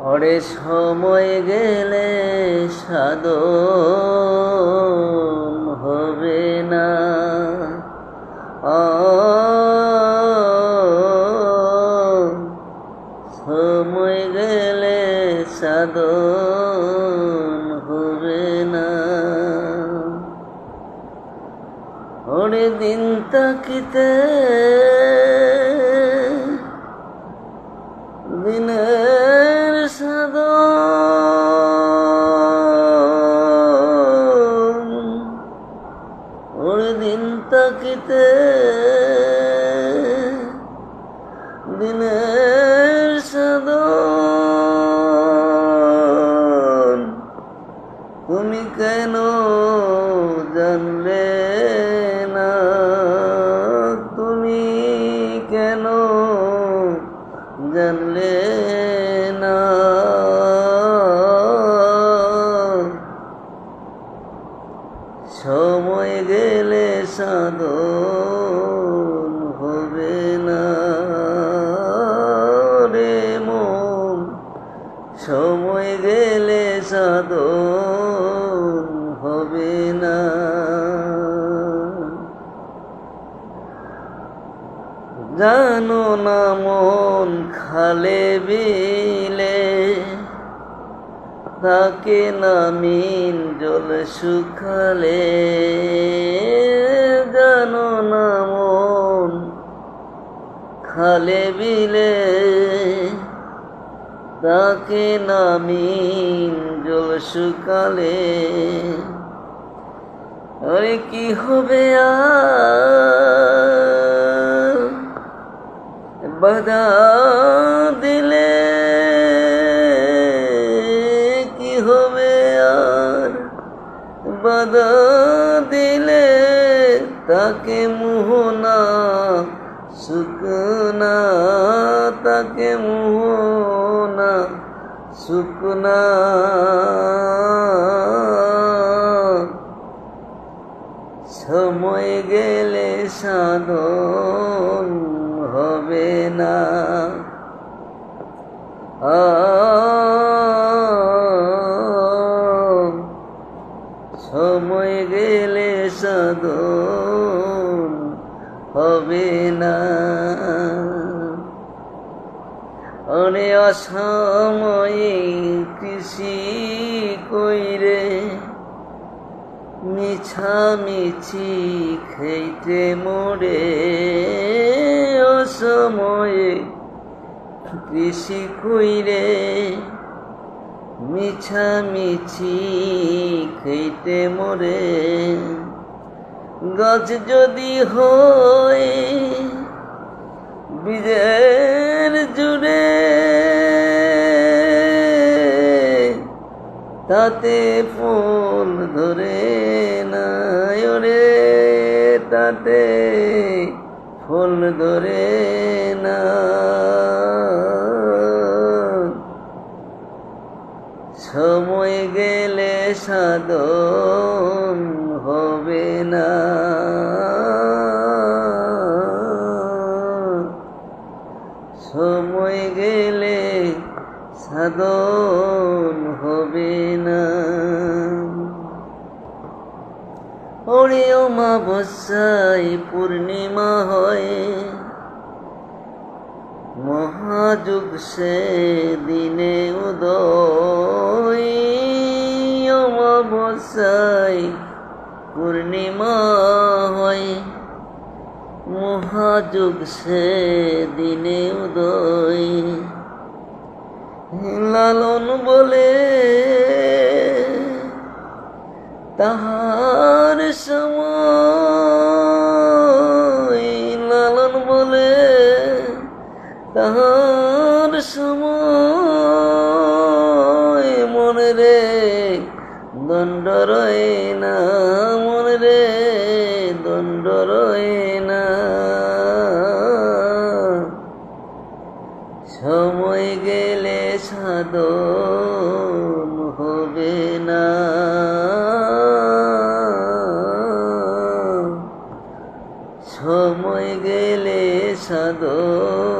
ওরে সময় গেলে সাধন হবে না। সময় গেলে সাধন হবে না। ওরে দিন তাকিতে তাকিতে দিনের সাধন। তুমি কেন সময় গেলে সাধন হবে না মন। সময় গেলে সাধন হবে না। জানো না মন খালে বিলে তাকে নামিন জল শুকালে জানো না মন খালে বিলে। তাকে নামিন জল শুকালে আরে কি হবে আর? বাধা বাধা দিলে তাকে মোহনা শুকনা তাকে মোহনা শুকনা। সময় গেলে সাধন হবে না। আ হবে না। অনে অসময়ে কৃষি কইরে মিছামিছি খেইতে মোরে। অসময়ে কৃষি কইরে মিছা মিছামিছি খেইতে মোরে। গাছ যদি হয়, বীজের জুড়ে, তাতে ফুল ধরে না ওরে, তাতে ফুল ধরে না সময় গেলে সাধন সাধন হবে না। ওরে অমাবস্যায় পূর্ণিমা হয়, মহাযুগ সে দিনে উদয়। অমাবস্যায় পূর্ণিমা হয়, মহাযুগ সে দিনে উদয়। তাহার সময় লালন বলে তাহার সময় মনে রে দণ্ড রয়ে না মনে রে দণ্ড রয়ে সাদর